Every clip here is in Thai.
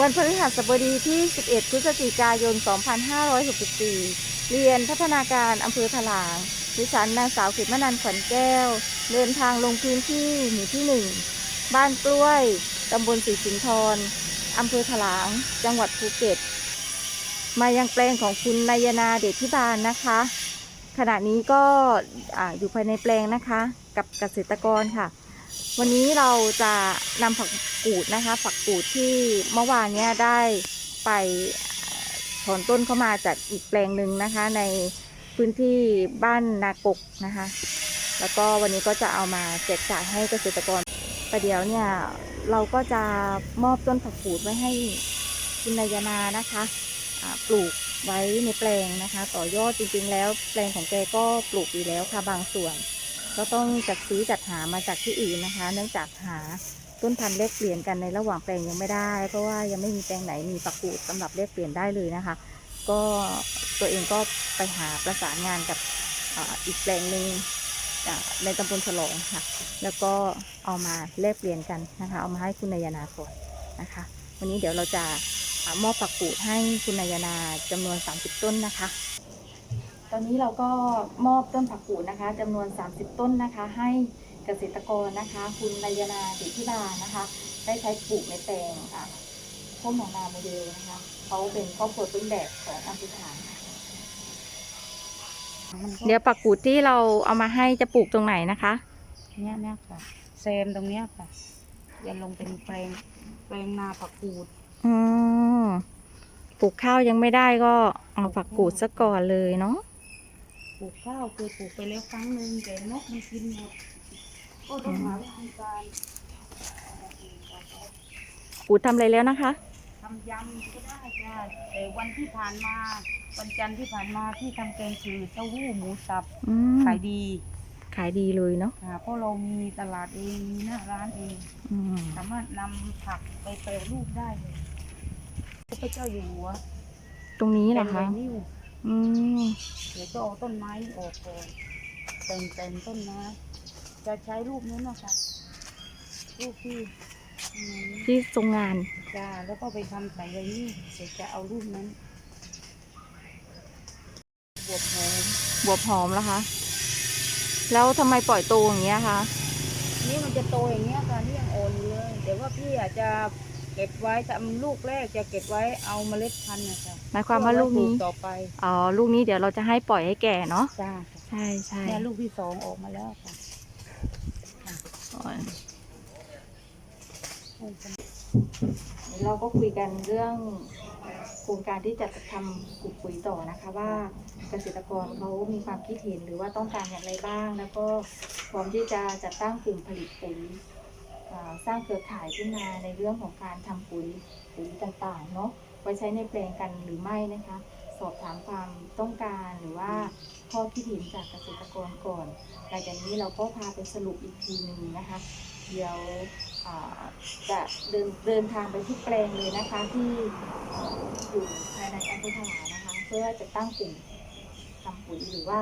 วันพฤหัสบดีที่ 11 พฤศจิกายน 2564 เรียนพัฒนาการอำเภอถลางดิฉันนางสาวขิดมนันขวัญแก้ว เดินทางลงพื้นที่หมู่ที่ 1 บ้านกล้วย ตำบลศรีสินทรอำเภอถลาง จังหวัดภูเก็ต มายังแปลงของคุณนายนาเดชพิบาลนะคะ ขณะนี้ก็ออยู่ภายในแปลงนะคะ กับเกษตรกรค่ะ วันนี้เราจะนำผัก กูดนะคะผักกูดที่เมื่อวานเนี้ยได้ไปถอนต้นเข้ามาจากอีกแปลงหนึ่งนะคะ ในพื้นที่บ้านนากกนะคะ แล้วก็วันนี้ก็จะเอามาแจกจ่ายให้เกษตรกรประเดี๋ยวเนี่ยเราก็จะมอบต้นผักกูดไว้ให้คุณนายนานะคะปลูกไว้ในแปลงนะคะ ต่อยอดจริงๆ แล้วแปลงของแกก็ปลูกอยู่แล้วค่ะบางส่วน ก็ต้องจัดซื้อจัดหามาจากที่อื่นนะคะ เนื่องจากหา ต้นพันธุ์แลกเปลี่ยนกันในระหว่างแปลงยังไม่ได้ เพราะว่ายังไม่มีแปลงไหนมีปักกูดสำหรับแลกเปลี่ยนได้เลยนะคะ ก็ตัวเองก็ไปหาประสานงานกับอ,อีกแปลงหนึ่งในตำบลฉลองค่ะ แล้วก็เอามาแลกเปลี่ยนกันนะคะ เอามาให้คุณนายนาก่อนนะคะ วันนี้เดี๋ยวเราจะมอบปักกูดให้คุณนายนาจำนวน 30 ต้นนะคะ ตอนนี้เราก็มอบต้นผักกูดนะคะจำนวน 30 ต้นนะคะให้ กษตรกรนะคะ คุณนายนาดิพิบานะคะ ได้ใช้ปลูกในแปลงอะพวกหนองนาโมเดลนะคะเขาเป็นครอบครัวต้นแบบของอัมพิธานค่ะเดี๋ยวปักกูดที่เราเอามาให้จะปลูกตรงไหนนะคะ เนี่ยเนี่ยค่ะเซมตรงเนี้ยค่ะจะลงเป็นแปลงแปลงนาผักกูดอืมปลูกข้าวยังไม่ได้ก็เอาปักกูดซะก่อนเลยเนาะปลูกข้าวเคยปลูกไปแล้วครั้งหนึ่งแต่นกมันกินหมด ก็ต้องหาวิธีการกูดทำอะไรแล้วนะคะ ทำยำก็ได้ค่ะแต่วันที่ผ่านมาวันจันทร์ที่ผ่านมาที่ทำแกงคือเต้าหู้หมูสับอืมขายดีขายดีเลยเนาะค่ะเพราะเรามีตลาดเองมีหน้าร้านเอง อืมสามารถนำผักไปแปรรูปได้เลยพระเจ้าอยู่หัวตรงนี้เหรอเป็นคะไวนิลอืมเดี๋ยวจะเอาต้นไม้ออกก่อนแต่งแต่งต้นไม้ จะใช้รูปนี้นะคะรูปที่อืมที่ทรงงานจ้าแล้วก็ไปทำใส่ไว้นี่เดี๋ยวจะเอารูปนั้นบวบหอมบวบหอมแล้วคะ แล้วทำไมปล่อยโตอย่างเงี้ยคะนี่มันจะโตอย่างเงี้ยค่ะนี่ยังอ่อนอยู่เลยแต่ว่าพี่อาจจะเก็บไว้ทำลูกแรกจะเก็บไว้เอาเมล็ดพันธุ์นะคะหมายความว่าลูกนี้เพื่อไว้ปต่อไปอ๋อลูกนี้เดี๋ยวเราจะให้ปล่อยให้แก่เนาะจ้าใช่ใช่เนี่ยลูกที่สองออกมาแล้วค่ะ อ๋อเดี๋ยวเราก็คุยกันเรื่องโครงการที่จะทำปลูกปุ๋ยต่อนะคะ ว่าเกษตรกรเขามีความคิดเห็นหรือว่าต้องการอย่างไรบ้าง แล้วก็พร้อมที่จะจัดตั้งกลุ่มผลิตปุ๋ยสร้างเครือข่ายขึ้นมาในเรื่องของการทำปุ๋ยปุ๋ยต่างๆเนาะไว้ใช้ในแปลงกันหรือไม่นะคะ สอบถามความต้องการหรือว่าข้อคิดเห็นจากเกษตรกรก่อนหลังจากนี้เราก็พาไปสรุปอีกทีหนึ่งนะคะ เดี๋ยวจะเดินเดินทางไปที่แปลงเลยนะคะที่อยู่ภายในอำเภอถลานะคะ เพื่อจะตั้งกลุ่มทำปุ๋ยหรือว่า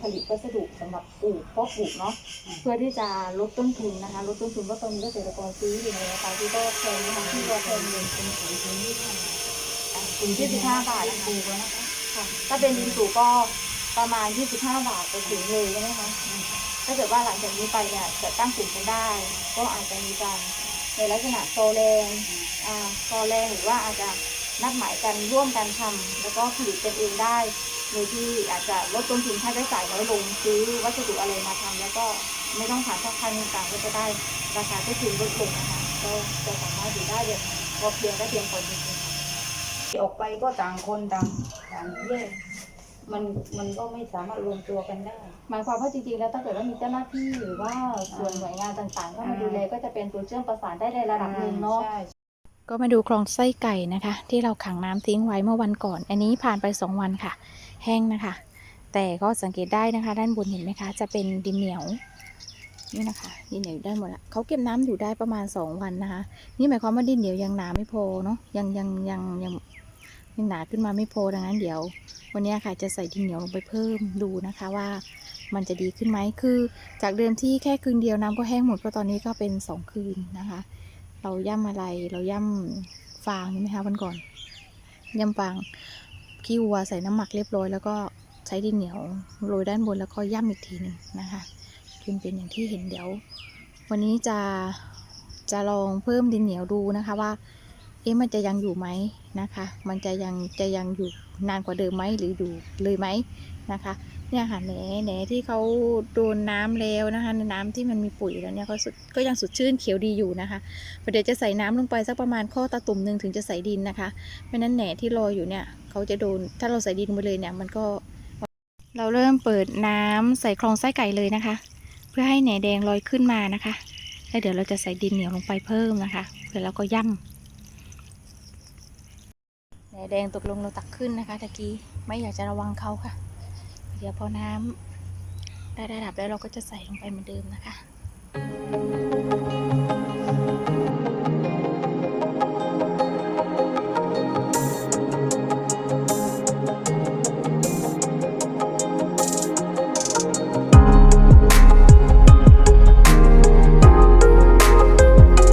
ผลิตวัสดุสำหรับปลูกเพาะปลูกเนาะเพื่อที่จะลดต้นทุนนะคะลดต้นทุนเพราะตอนนี้เกษตรกรซื้ออยู่ในราคาที่ก็แพงนะคะที่ก็แพงเลยเป็นปุ๋ยที่ยี่สิบห้าถุง ยี่สิบห้าบาทนะคะค่ะถ้าเป็นดินสูก็ประมาณยี่สิบห้าบาทไปถึงเลยใช่ไหมคะถ้าเกิดว่าหลังจากนี้ไปเนี่ยจะตั้งกลุ่มกันได้ ก็อาจจะมีการในลักษณะโซแรงอ่าโซแรงหรือว่าอาจจะนัดหมายกันร่วมกันทำแล้วก็ผลิตกันเองได้โดยที่อาจจะลดต้นทุนค่าใช้จ่ายน้อยลงซื้อวัสดุอะไรมาทำแล้วก็ไม่ต้องผ่านช่องทางต่างๆก็จะได้ราคาที่ถึงลดลงนะคะก็จะสามารถอยู่ได้แบบพอเพียงได้เพียงพอจริงๆ ออกไปก็ต่างคนต่างต่างแยกมันมันก็ไม่สามารถรวมตัวกันได้ หมายความว่าจริงๆ แล้วถ้าเกิดว่ามีเจ้าหน้าที่หรือว่าส่วนหน่วยงานต่างๆเข้ามาดูแลก็จะเป็นตัวเชื่อมประสานได้ในระดับหนึ่งเนาะใช่ก็มาดูคลองไส้ไก่นะคะ ที่เราขังน้ำทิ้งไว้เมื่อวันก่อน อันนี้ผ่านไป 2 วันค่ะ แห้งนะคะ แต่ก็สังเกตได้นะคะ ด้านบนเห็นไหมคะ จะเป็นดินเหนียวนี่นะคะดินเหนียวอยู่ด้านบนละเขาเก็บน้ำอยู่ได้ประมาณ 2 วันนะคะ นี่หมายความว่าดินเหนียวยังหนาไม่พอเนาะยังยังยังยัง ยังหนาขึ้นมาไม่พอดังนั้นเดี๋ยว วันนี้ค่ะจะใส่ดินเหนียวลงไปเพิ่มดูนะคะว่ามันจะดีขึ้นไหมคือ จากเดิมที่แค่คืนเดียวน้ำก็แห้งหมดก็ตอนนี้ก็เป็นสองคืนนะคะ เราย่ำอะไรเราย่ำฟางใช่ไหมคะวันก่อนย่ำฟางขี้วัวใส่น้ำหมักเรียบร้อยแล้วก็ใช้ดินเหนียวโรยด้านบนแล้วก็ย่ำอีกทีหนึ่งนะคะจนเป็นอย่างที่เห็นเดี๋ยว วันนี้จะจะลองเพิ่มดินเหนียวดูนะคะว่า เอ๊ะมันจะยังอยู่ไหมนะคะ มันจะยังจะยังอยู่นานกว่าเดิมไหมหรืออยู่เลยไหมนะคะเนี่ยค่ะแหนแหนที่เขาโดนน้ำแล้วนะคะในน้ำที่มันมีปุ๋ยแล้วเนี่ยก็สุดก็ยังสดชื่นเขียวดีอยู่นะคะเดี๋ยวจะใส่น้ำลงไปสักประมาณข้อตาตุ่มหนึ่งถึงจะใส่ดินนะคะไม่นั้นแหนที่ลอยอยู่เนี่ยเขาจะโดนถ้าเราใส่ดินไปเลยเนี่ยมันก็ เราเริ่มเปิดน้ำใส่คลองไส้ไก่เลยนะคะ เพื่อให้แหนแดงลอยขึ้นมานะคะแล้วเดี๋ยวเราจะใส่ดินเหนียวลงไปเพิ่มนะคะแล้วเราก็ย่ำ แหนแดงตกลงเราตักขึ้นนะคะตะกี้ไม่อยากจะระวังเขาค่ะ เดี๋ยวพอน้ำได้ระดับแล้วเราก็จะใส่ลงไปเหมือนเดิมนะคะ